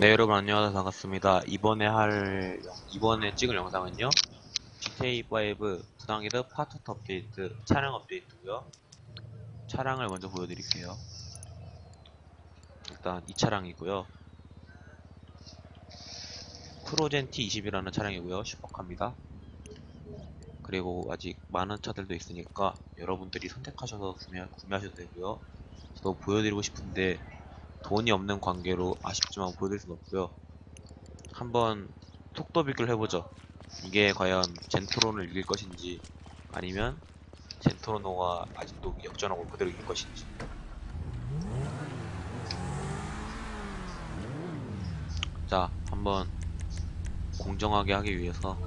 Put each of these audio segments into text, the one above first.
네 여러분 안녕하세요. 반갑습니다. 이번에 할 이번에 찍을 영상은요. GTA5 부당이드 파트 업데이트 차량 업데이트고요. 차량을 먼저 보여드릴게요. 일단 이 차량이고요. 프로젠 T20이라는 차량이고요. 슈퍼카입니다. 그리고 아직 많은 차들도 있으니까 여러분들이 선택하셔서 구매, 구매하셔도 되고요. 저도 보여드리고 싶은데 돈이 없는 관계로 아쉽지만 보여드릴 순 없고요. 한번 비교를 해보죠. 이게 과연 젠토론을 이길 것인지 아니면 젠토로노가 아직도 역전하고 그대로 이길 것인지. 자, 한번 공정하게 하기 위해서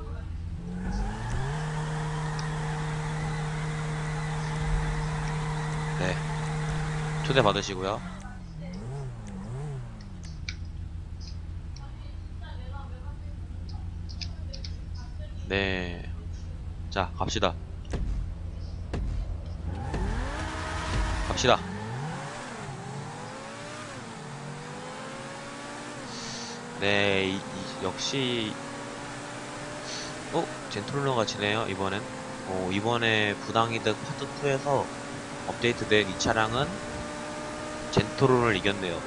네 초대 받으시고요. 네. 자, 갑시다. 갑시다. 네, 이- 이- 역시, 어? 젠톨러가 지네요, 이번엔. 어, 이번에 부당이득 파트 2에서 업데이트된 이 차량은 젠토론을 이겼네요.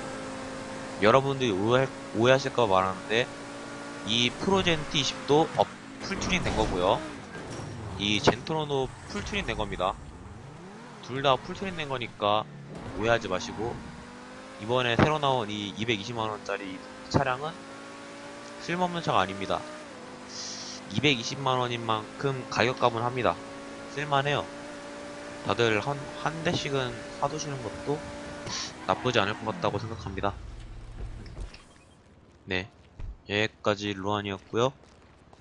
여러분들이 오해, 오해하실까 말하는데, 이 프로젠 T20도 업, 풀튜닝 된 거고요. 이 젠토로노 풀튜닝 된 겁니다. 둘 다 풀튜닝 된 거니까 오해하지 마시고 이번에 새로 나온 이 220만원짜리 차량은 쓸모없는 차가 아닙니다. 220만원인 만큼 가격감은 합니다. 쓸만해요. 다들 한, 한 대씩은 사두시는 것도 나쁘지 않을 것 같다고 생각합니다. 네. 여기까지 로안이었고요.